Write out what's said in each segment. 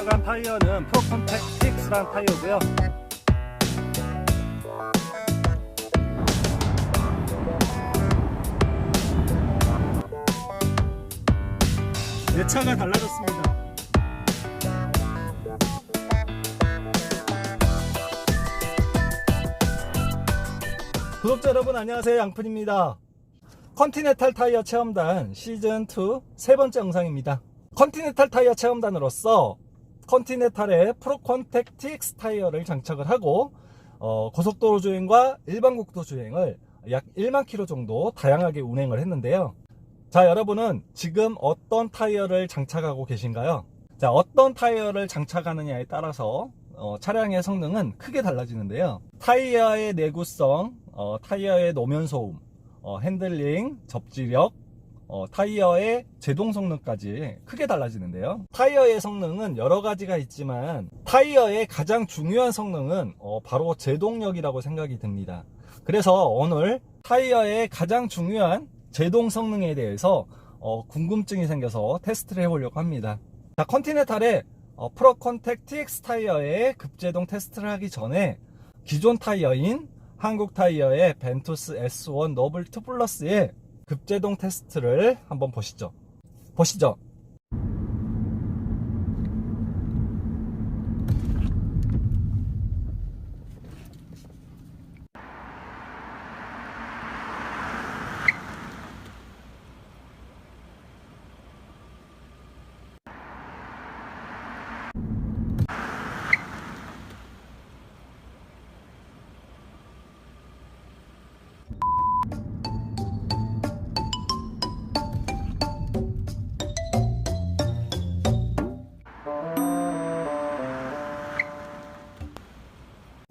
이번 타이어는 프로컨택틱스라는 타이어고요. 내 차가 달라졌습니다. 구독자 여러분 안녕하세요 양푼입니다. 컨티넨탈 타이어 체험단 시즌2 세 번째 영상입니다. 컨티넨탈 타이어 체험단으로서 컨티넨탈의 프로컨택틱스 타이어를 장착을 하고 어, 고속도로 주행과 일반 국도 주행을 약 1만 킬로 정도 다양하게 운행을 했는데요. 자 여러분은 지금 어떤 타이어를 장착하고 계신가요? 자 어떤 타이어를 장착하느냐에 따라서 어, 차량의 성능은 크게 달라지는데요. 타이어의 내구성, 어, 타이어의 노면 소음, 어, 핸들링, 접지력, 어, 타이어의 제동 성능까지 크게 달라지는데요. 타이어의 성능은 여러 가지가 있지만 타이어의 가장 중요한 성능은 어, 바로 제동력이라고 생각이 듭니다. 그래서 오늘 타이어의 가장 중요한 제동 성능에 대해서 어, 궁금증이 생겨서 테스트를 해보려고 합니다. 자, 컨티넨탈의 어, 프로 컨택틱스 타이어의 급제동 테스트를 하기 전에 기존 타이어인 한국 타이어의 벤투스 S1 너블 2 플러스의 급제동 테스트를 한번 보시죠. 보시죠.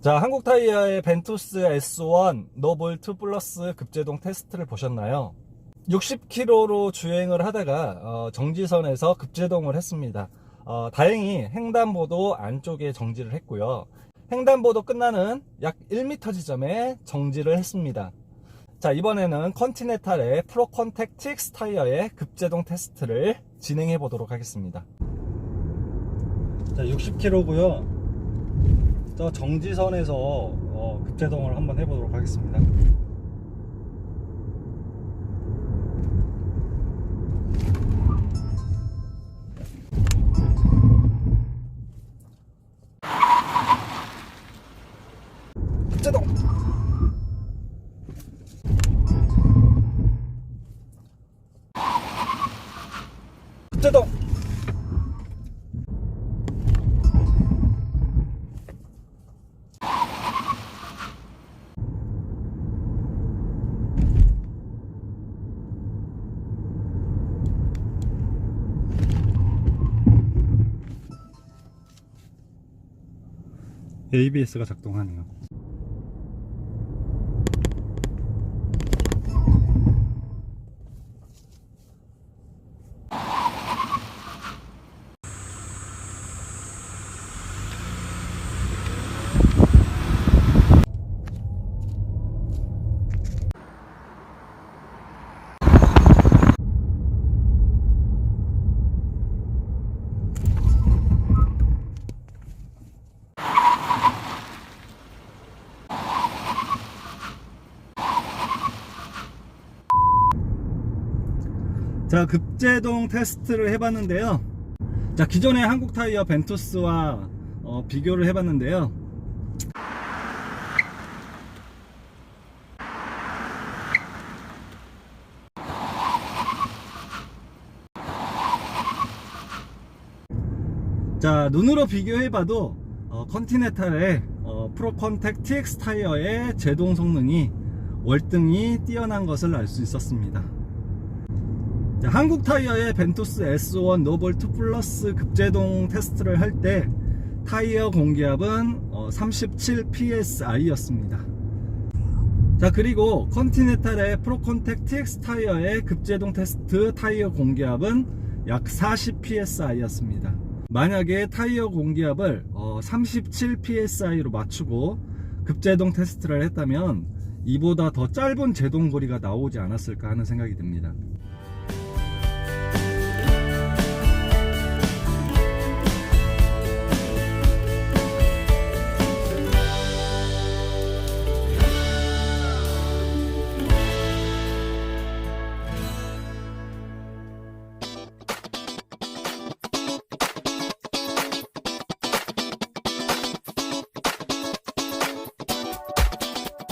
자, 한국 타이어의 벤투스 S1 노블 2 플러스 급제동 테스트를 보셨나요? 60km로 주행을 하다가 어, 정지선에서 급제동을 했습니다. 어, 다행히 횡단보도 안쪽에 정지를 했고요. 횡단보도 끝나는 약 1m 지점에 정지를 했습니다. 자, 이번에는 컨티넨탈의 프로 컨택틱스 타이어의 급제동 테스트를 진행해 보도록 하겠습니다. 자, 60km고요. 저 정지선에서 어, 급제동을 한번 해보도록 하겠습니다. 급제동! 급제동! ABS가 작동하네요. 자, 급제동 테스트를 해봤는데요. 자, 기존의 한국 타이어 벤투스와 어, 비교를 해봤는데요. 자, 눈으로 비교해봐도 어, 컨티넨탈의 어, 프로 컨택 TX 타이어의 제동 성능이 월등히 뛰어난 것을 알 수 있었습니다. 자, 한국 타이어의 벤투스 S1 노블 2 플러스 급제동 테스트를 할 때 타이어 공기압은 어, 37 psi였습니다. 자 그리고 컨티넨탈의 프로컨택 TX 타이어의 급제동 테스트 타이어 공기압은 약 40 psi였습니다. 만약에 타이어 공기압을 어, 37 psi로 맞추고 급제동 테스트를 했다면 이보다 더 짧은 제동 거리가 나오지 않았을까 하는 생각이 듭니다.